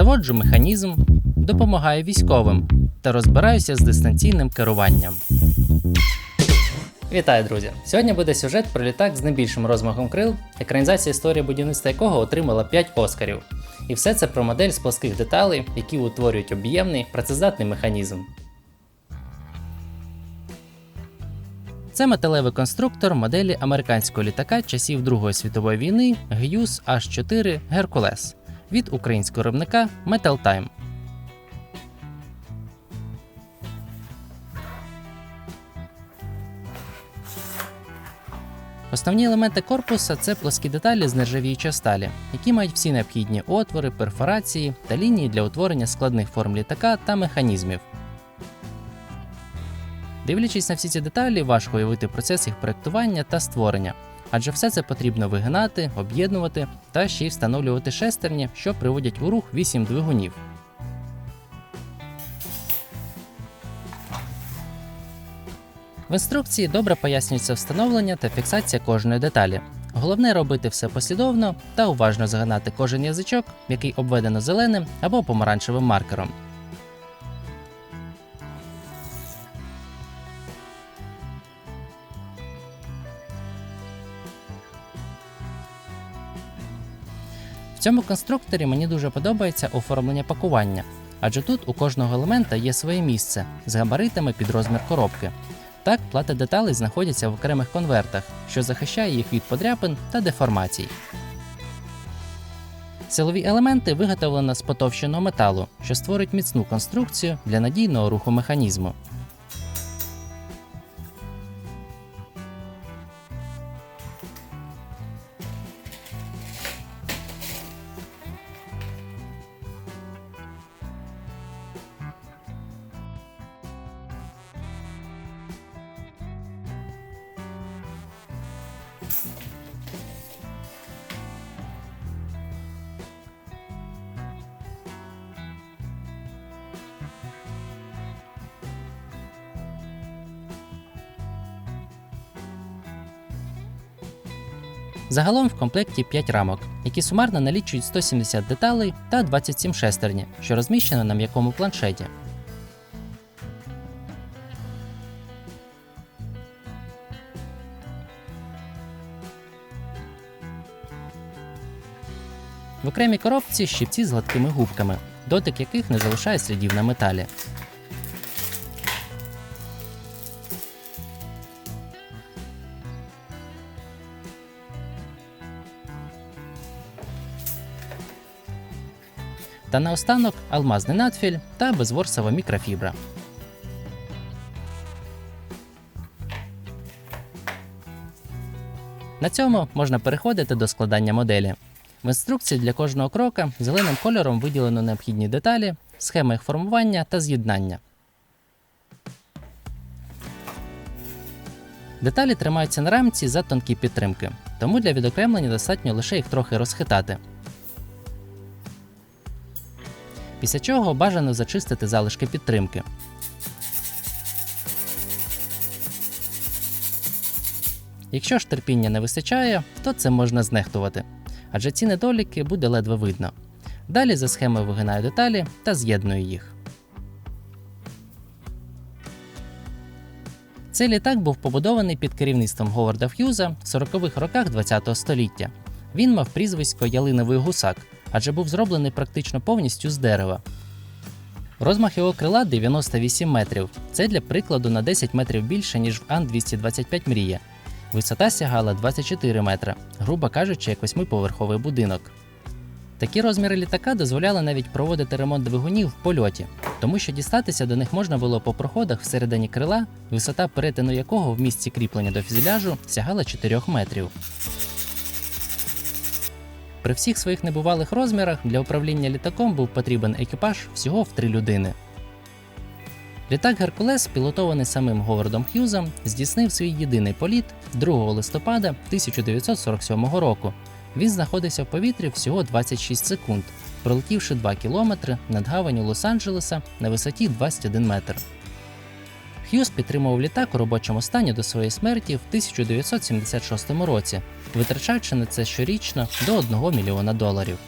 заводжу механізм, допомагаю військовим та розбираюся з дистанційним керуванням. Вітаю, друзі! Сьогодні буде сюжет про літак з найбільшим розмахом крил, екранізація історії будівництва якого отримала 5 оскарів. І все це про модель з плоских деталей, які утворюють об'ємний працездатний механізм. Це металевий конструктор моделі американського літака часів Другої світової війни Гюс H4 Геркулес від українського виробника Metal Time. Основні елементи корпуса це плоскі деталі з нержавіючої сталі, які мають всі необхідні отвори, перфорації та лінії для утворення складних форм літака та механізмів. Дивлячись на всі ці деталі, важко уявити процес їх проектування та створення, адже все це потрібно вигинати, об'єднувати та ще й встановлювати шестерні, що приводять у рух 8 двигунів. В інструкції добре пояснюється встановлення та фіксація кожної деталі. Головне робити все послідовно та уважно загинати кожен язичок, який обведено зеленим або помаранчевим маркером. В цьому конструкторі мені дуже подобається оформлення пакування, адже тут у кожного елемента є своє місце з габаритами під розмір коробки. Так, плати деталей знаходяться в окремих конвертах, що захищає їх від подряпин та деформацій. Силові елементи виготовлено з потовщеного металу, що створить міцну конструкцію для надійного руху механізму. Загалом в комплекті 5 рамок, які сумарно налічують 170 деталей та 27 шестерні, що розміщено на м'якому планшеті. В окремій коробці щипці з гладкими губками, дотик яких не залишає слідів на металі. Та наостанок алмазний надфіль та безворсова мікрофібра. На цьому можна переходити до складання моделі. В інструкції для кожного крока зеленим кольором виділено необхідні деталі, схеми їх формування та з'єднання. Деталі тримаються на рамці за тонкі підтримки, тому для відокремлення достатньо лише їх трохи розхитати. Після чого бажано зачистити залишки підтримки. Якщо ж терпіння не вистачає, то це можна знехтувати, адже ці недоліки буде ледве видно. Далі за схемою вигинаю деталі та з'єдную їх. Цей літак був побудований під керівництвом Говарда Ф'юза в 40-х роках ХХ століття. Він мав прізвисько Ялиновий гусак, адже був зроблений практично повністю з дерева. Розмах його крила 98 метрів. Це для прикладу на 10 метрів більше, ніж в Ан-225 Мрія. Висота сягала 24 метри, грубо кажучи, як восьмиповерховий будинок. Такі розміри літака дозволяли навіть проводити ремонт двигунів в польоті, тому що дістатися до них можна було по проходах всередині крила, висота перетину якого в місці кріплення до фюзеляжу сягала 4 метрів. При всіх своїх небувалих розмірах для управління літаком був потрібен екіпаж всього в три людини. Літак Геркулес, пілотований самим Говардом Х'юзом, здійснив свій єдиний політ 2 листопада 1947 року. Він знаходився в повітрі всього 26 секунд, пролетівши 2 кілометри над гаванню Лос-Анджелеса на висоті 21 метр. Х'юз підтримував літак у робочому стані до своєї смерті в 1976 році, витрачаючи на це щорічно до 1 мільйона доларів.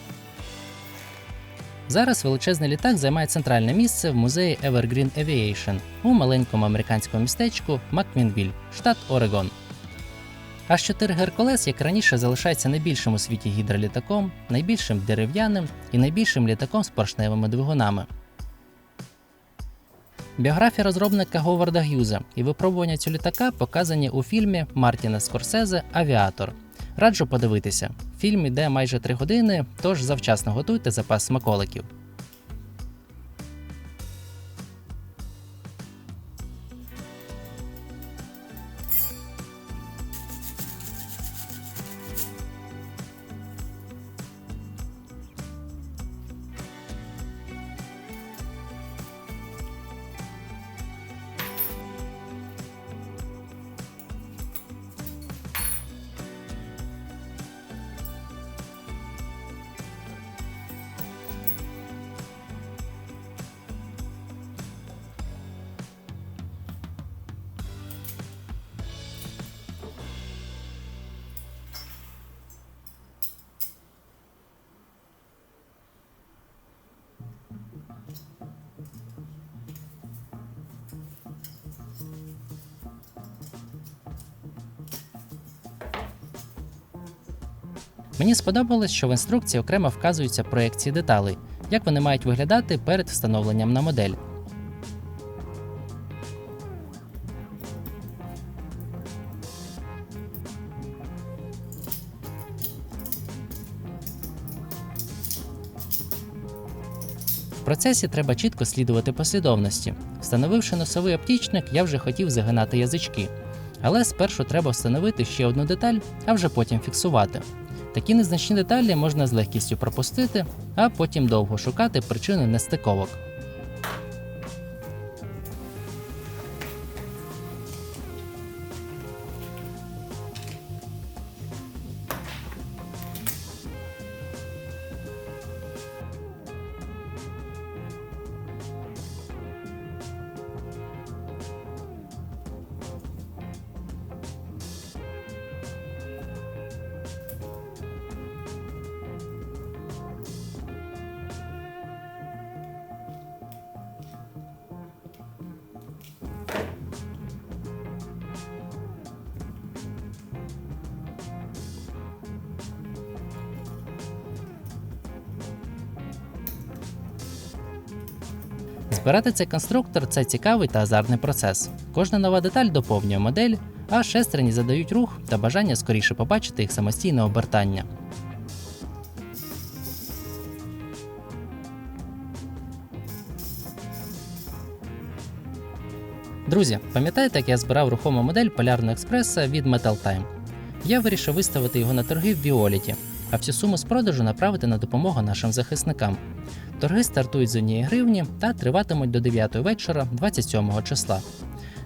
Зараз величезний літак займає центральне місце в музеї Evergreen Aviation у маленькому американському містечку Макмінвіль, штат Орегон. H4 Геркулес, як раніше, залишається найбільшим у світі гідролітаком, найбільшим дерев'яним і найбільшим літаком з поршневими двигунами. Біографія розробника Говарда Г'юза і випробування цього літака показані у фільмі Мартіна Скорсезе Авіатор. Раджу подивитися. Фільм іде майже 3 години, тож завчасно готуйте запас смаколиків. Мені сподобалось, що в інструкції окремо вказуються проекції деталей, як вони мають виглядати перед встановленням на модель. В процесі треба чітко слідувати послідовності. Встановивши носовий оптічник, я вже хотів загинати язички. Але спершу треба встановити ще одну деталь, а вже потім фіксувати. Такі незначні деталі можна з легкістю пропустити, а потім довго шукати причини нестиковок. Збирати цей конструктор це цікавий та азартний процес. Кожна нова деталь доповнює модель, а шестерні задають рух та бажання скоріше побачити їх самостійне обертання. Друзі, пам'ятаєте, як я збирав рухому модель полярного експреса від Metal Time? Я вирішив виставити його на торги в Віоліті, а всю суму з продажу направити на допомогу нашим захисникам. Торги стартують з 1 гривні та триватимуть до 9 вечора 27 числа.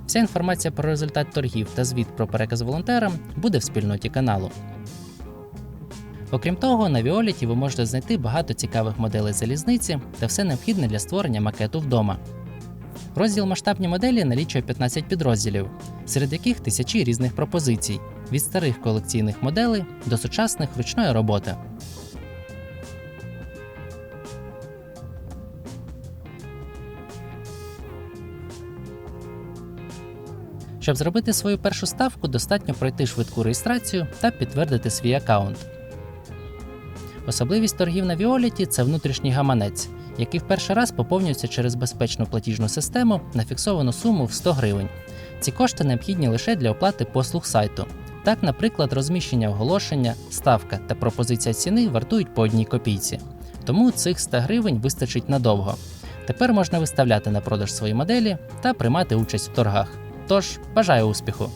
Вся інформація про результат торгів та звіт про переказ волонтерам буде в спільноті каналу. Окрім того, на Віоліті ви можете знайти багато цікавих моделей залізниці та все необхідне для створення макету вдома. Розділ масштабні моделі налічує 15 підрозділів, серед яких тисячі різних пропозицій від старих колекційних моделей до сучасних ручної роботи. Щоб зробити свою першу ставку, достатньо пройти швидку реєстрацію та підтвердити свій аккаунт. Особливість торгів на Віоліті це внутрішній гаманець, який в перший раз поповнюється через безпечну платіжну систему на фіксовану суму в 100 гривень. Ці кошти необхідні лише для оплати послуг сайту. Так, наприклад, розміщення оголошення, ставка та пропозиція ціни вартують по одній копійці. Тому цих 100 гривень вистачить надовго. Тепер можна виставляти на продаж свої моделі та приймати участь в торгах. Тож, бажаю успіху!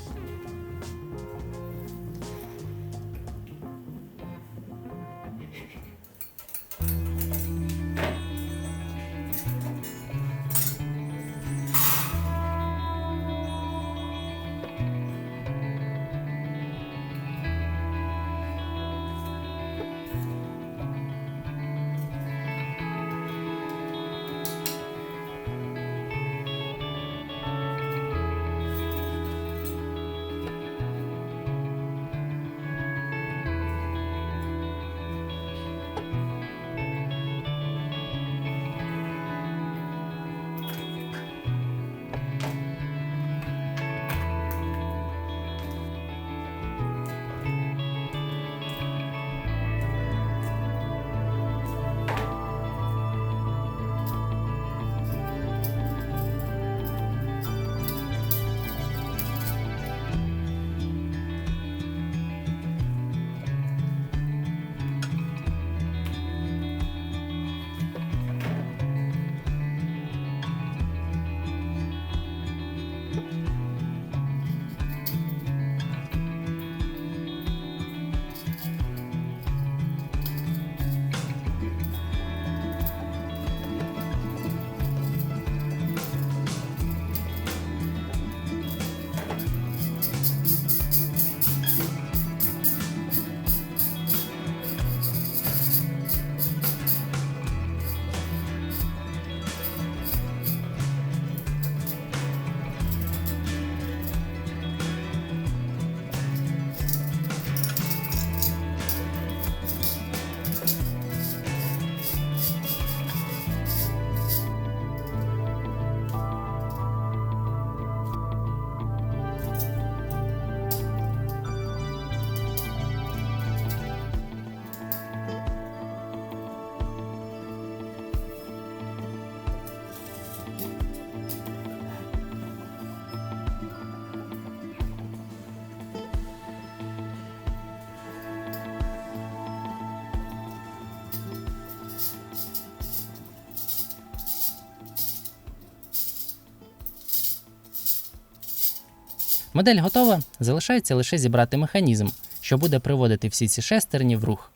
Модель готова, залишається лише зібрати механізм, що буде приводити всі ці шестерні в рух.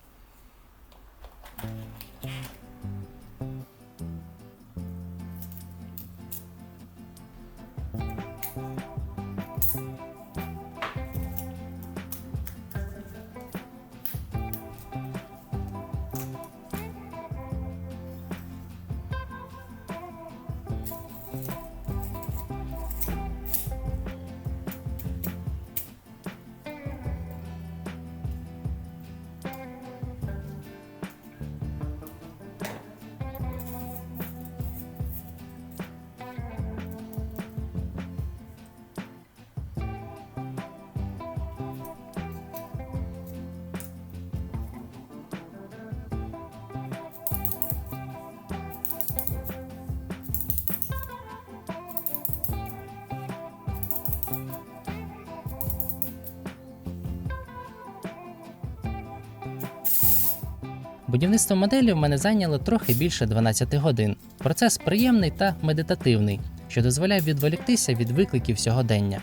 Будівництво моделі в мене зайняло трохи більше 12 годин. Процес приємний та медитативний, що дозволяє відволіктися від викликів сьогодення.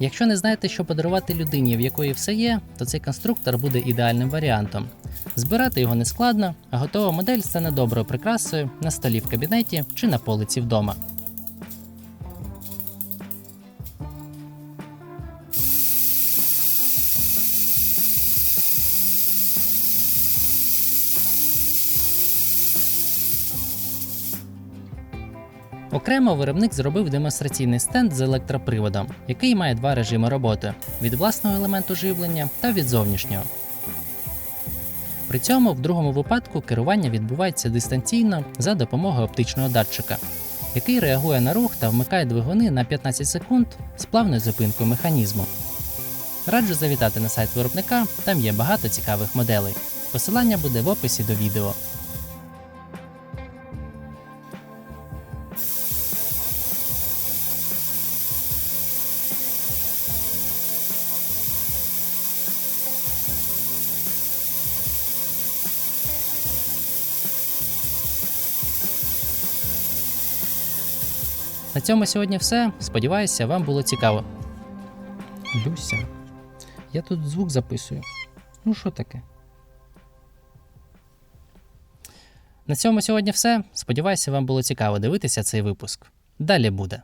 Якщо не знаєте, що подарувати людині, в якої все є, то цей конструктор буде ідеальним варіантом. Збирати його не складно, а готова модель стане доброю прикрасою на столі в кабінеті чи на полиці вдома. Окремо виробник зробив демонстраційний стенд з електроприводом, який має два режими роботи: від власного елементу живлення та від зовнішнього. При цьому в другому випадку керування відбувається дистанційно за допомогою оптичного датчика, який реагує на рух та вмикає двигуни на 15 секунд з плавною зупинкою механізму. Раджу завітати на сайт виробника, там є багато цікавих моделей. Посилання буде в описі до відео. Цьому сьогодні все. Сподіваюся, вам було цікаво. Люся, я тут звук записую. Ну, що таке? На цьому сьогодні все. Сподіваюся, вам було цікаво дивитися цей випуск. Далі буде.